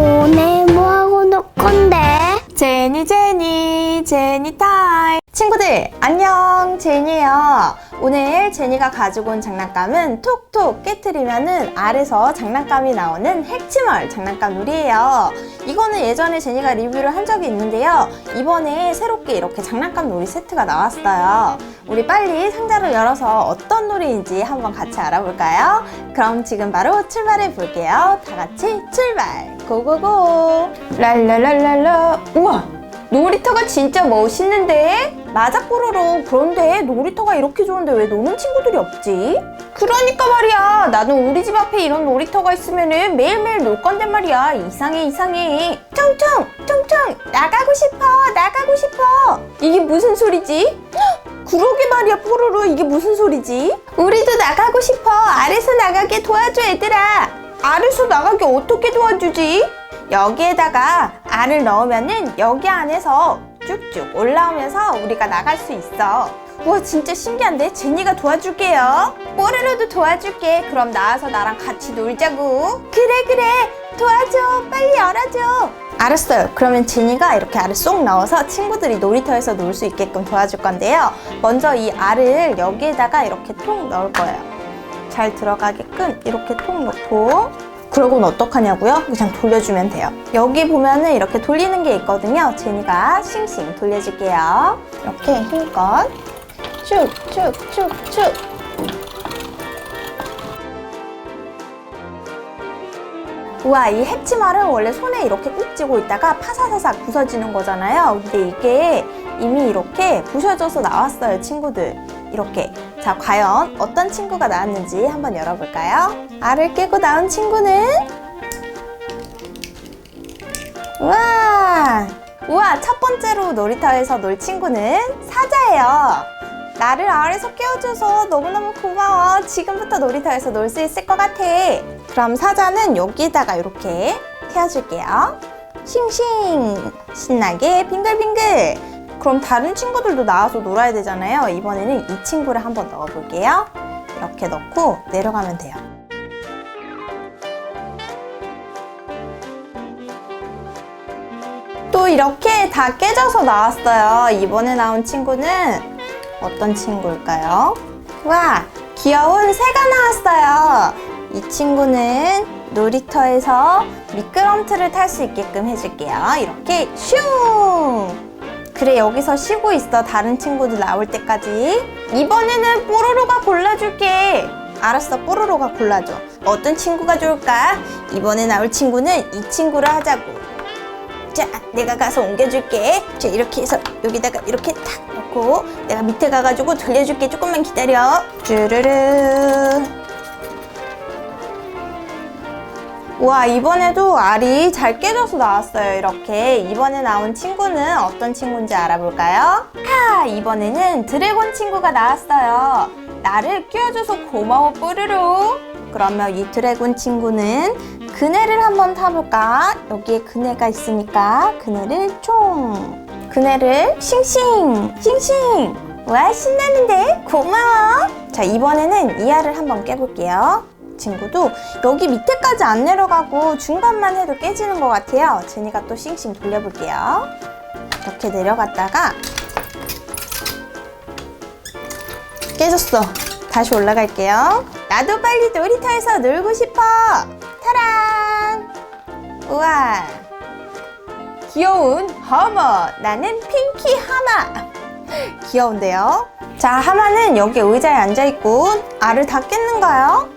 오늘 뭐하고 놀 건데? 제니 제니 제니 타임. 친구들 안녕. 제니예요. 오늘 제니가 가지고 온 장난감은 톡톡 깨트리면은 알에서 장난감이 나오는 핵치멀 장난감 놀이에요. 이거는 예전에 제니가 리뷰를 한 적이 있는데요. 이번에 새롭게 이렇게 장난감 놀이 세트가 나왔어요. 우리 빨리 상자를 열어서 어떤 놀이인지 한번 같이 알아볼까요? 그럼 지금 바로 출발해 볼게요. 다 같이 출발 고고고. 랄랄랄랄라. 우와 놀이터가 진짜 멋있는데? 맞아 뽀로로. 그런데 놀이터가 이렇게 좋은데 왜 노는 친구들이 없지? 그러니까 말이야. 나는 우리 집 앞에 이런 놀이터가 있으면은 매일매일 놀 건데 말이야. 이상해 이상해. 퉁퉁 퉁퉁. 나가고 싶어 나가고 싶어. 이게 무슨 소리지? 헉, 그러게 말이야 뽀로로. 이게 무슨 소리지? 우리도 나가고 싶어. 아래서 나가게 도와줘 얘들아 알에서 나가게 어떻게 도와주지? 여기에다가 알을 넣으면은 여기 안에서 쭉쭉 올라오면서 우리가 나갈 수 있어. 우와 진짜 신기한데? 제니가 도와줄게요. 뽀르르도 도와줄게. 그럼 나와서 나랑 같이 놀자고. 그래 그래 도와줘. 빨리 열어줘. 알았어요. 그러면 제니가 이렇게 알을 쏙 넣어서 친구들이 놀이터에서 놀 수 있게끔 도와줄 건데요. 먼저 이 알을 여기에다가 이렇게 통 넣을 거예요. 잘 들어가게끔 이렇게 통 넣고 그러고는 어떡하냐고요? 그냥 돌려주면 돼요. 여기 보면은 이렇게 돌리는 게 있거든요. 제니가 싱싱 돌려줄게요. 이렇게 힘껏 쭉쭉쭉쭉 우와 이 핵치말은 원래 손에 이렇게 꾹 쥐고 있다가 파사사삭 부서지는 거잖아요. 근데 이게 이미 이렇게 부셔져서 나왔어요, 친구들. 이렇게. 자, 과연 어떤 친구가 나왔는지 한번 열어볼까요? 알을 깨고 나온 친구는? 우와! 우와, 첫 번째로 놀이터에서 놀 친구는 사자예요. 나를 알에서 깨워줘서 너무너무 고마워. 지금부터 놀이터에서 놀 수 있을 것 같아. 그럼 사자는 여기에다가 이렇게 태워줄게요. 싱싱! 신나게 빙글빙글! 그럼 다른 친구들도 나와서 놀아야 되잖아요. 이번에는 이 친구를 한번 넣어볼게요. 이렇게 넣고 내려가면 돼요. 또 이렇게 다 깨져서 나왔어요. 이번에 나온 친구는 어떤 친구일까요? 와, 귀여운 새가 나왔어요. 이 친구는 놀이터에서 미끄럼틀을 탈 수 있게끔 해줄게요. 이렇게 슝! 그래, 여기서 쉬고 있어. 다른 친구들 나올 때까지. 이번에는 뽀로로가 골라줄게. 알았어, 뽀로로가 골라줘. 어떤 친구가 좋을까? 이번에 나올 친구는 이 친구를 하자고. 자, 내가 가서 옮겨줄게. 자, 이렇게 해서 여기다가 이렇게 탁 놓고 내가 밑에 가가지고 돌려줄게. 조금만 기다려. 쭈르르. 와, 이번에도 알이 잘 깨져서 나왔어요. 이렇게. 이번에 나온 친구는 어떤 친구인지 알아볼까요? 하! 이번에는 드래곤 친구가 나왔어요. 나를 끼워줘서 고마워, 뽀르르. 그러면 이 드래곤 친구는 그네를 한번 타볼까? 여기에 그네가 있으니까 그네를 총 그네를 싱싱 싱싱 와 신나는데 고마워 자 이번에는 이 알을 한번 깨볼게요 친구도 여기 밑에까지 안 내려가고 중간만 해도 깨지는 것 같아요 제니가 또 싱싱 돌려볼게요 이렇게 내려갔다가 깨졌어 다시 올라갈게요 나도 빨리 놀이터에서 놀고 싶어 타란! 우와! 귀여운 하마! 나는 핑키 하마! 귀여운데요? 자, 하마는 여기 의자에 앉아있고, 알을 다 깼는가요?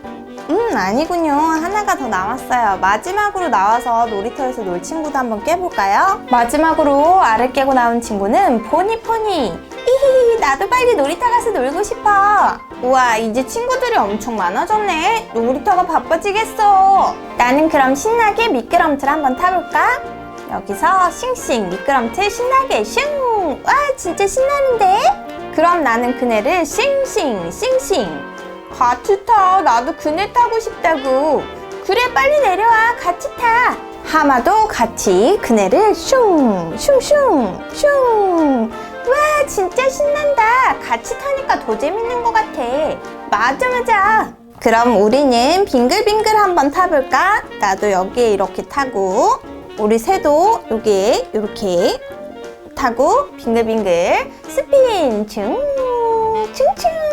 음, 아니군요. 하나가 더 남았어요. 마지막으로 나와서 놀이터에서 놀 친구도 한번 깨볼까요? 마지막으로 알을 깨고 나온 친구는 포니포니! 히히, 나도 빨리 놀이터 가서 놀고 싶어. 우와, 이제 친구들이 엄청 많아졌네. 놀이터가 바빠지겠어. 나는 그럼 신나게 미끄럼틀 한번 타볼까? 여기서 싱싱 미끄럼틀 신나게 슝! 와, 진짜 신나는데? 그럼 나는 그네를 싱싱 싱싱. 같이 타. 나도 그네 타고 싶다고. 그래, 빨리 내려와. 같이 타. 하마도 같이 그네를 슝, 슝슝, 슝. 와, 진짜 신난다. 같이 타니까 더 재밌는 것 같아. 맞아, 맞아. 그럼 우리는 빙글빙글 한번 타볼까? 나도 여기에 이렇게 타고 우리 새도 여기에 이렇게 타고 빙글빙글 충 충충 충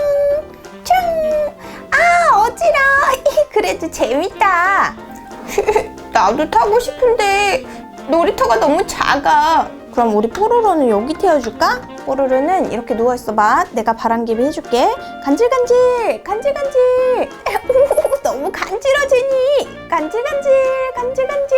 그래도 재밌다. 나도 타고 싶은데 놀이터가 너무 작아. 그럼 우리 뽀로로는 여기 태워줄까? 뽀로로는 이렇게 누워있어 봐. 내가 바람개비 해줄게. 간질간질 간질간질. 오, 너무 간지러 제니? 간질간질 간질간질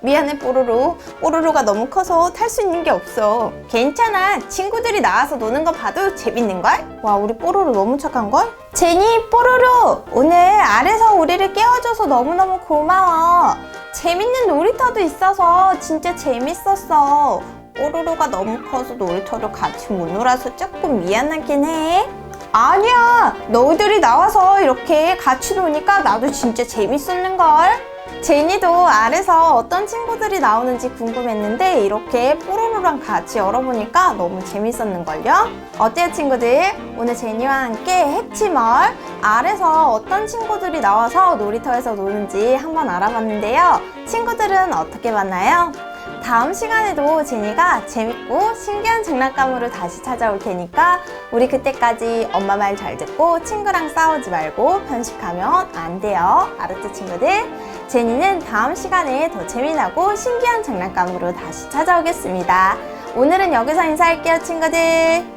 미안해 뽀로로. 뽀로로가 너무 커서 탈 수 있는 게 없어. 괜찮아. 친구들이 나와서 노는 거 봐도 재밌는걸? 와 우리 뽀로로 너무 착한걸? 제니 뽀로로! 오늘 아래서 우리를 깨워줘서 너무너무 고마워. 재밌는 놀이터도 있어서 진짜 재밌었어. 뽀로로가 너무 커서 놀이터를 같이 못 놀아서 조금 미안하긴 해. 아니야! 너희들이 나와서 이렇게 같이 노니까 나도 진짜 재밌었는걸 제니도 아래서 어떤 친구들이 나오는지 궁금했는데 이렇게 뽀로로랑 같이 열어보니까 너무 재밌었는걸요? 어때요 친구들? 오늘 제니와 함께 해치멀 아래서 어떤 친구들이 나와서 놀이터에서 노는지 한번 알아봤는데요. 친구들은 어떻게 봤나요? 다음 시간에도 제니가 재밌고 신기한 장난감으로 다시 찾아올 테니까 우리 그때까지 엄마 말 잘 듣고 친구랑 싸우지 말고 편식하면 안 돼요. 알았죠, 친구들? 제니는 다음 시간에 더 재미나고 신기한 장난감으로 다시 찾아오겠습니다. 오늘은 여기서 인사할게요, 친구들.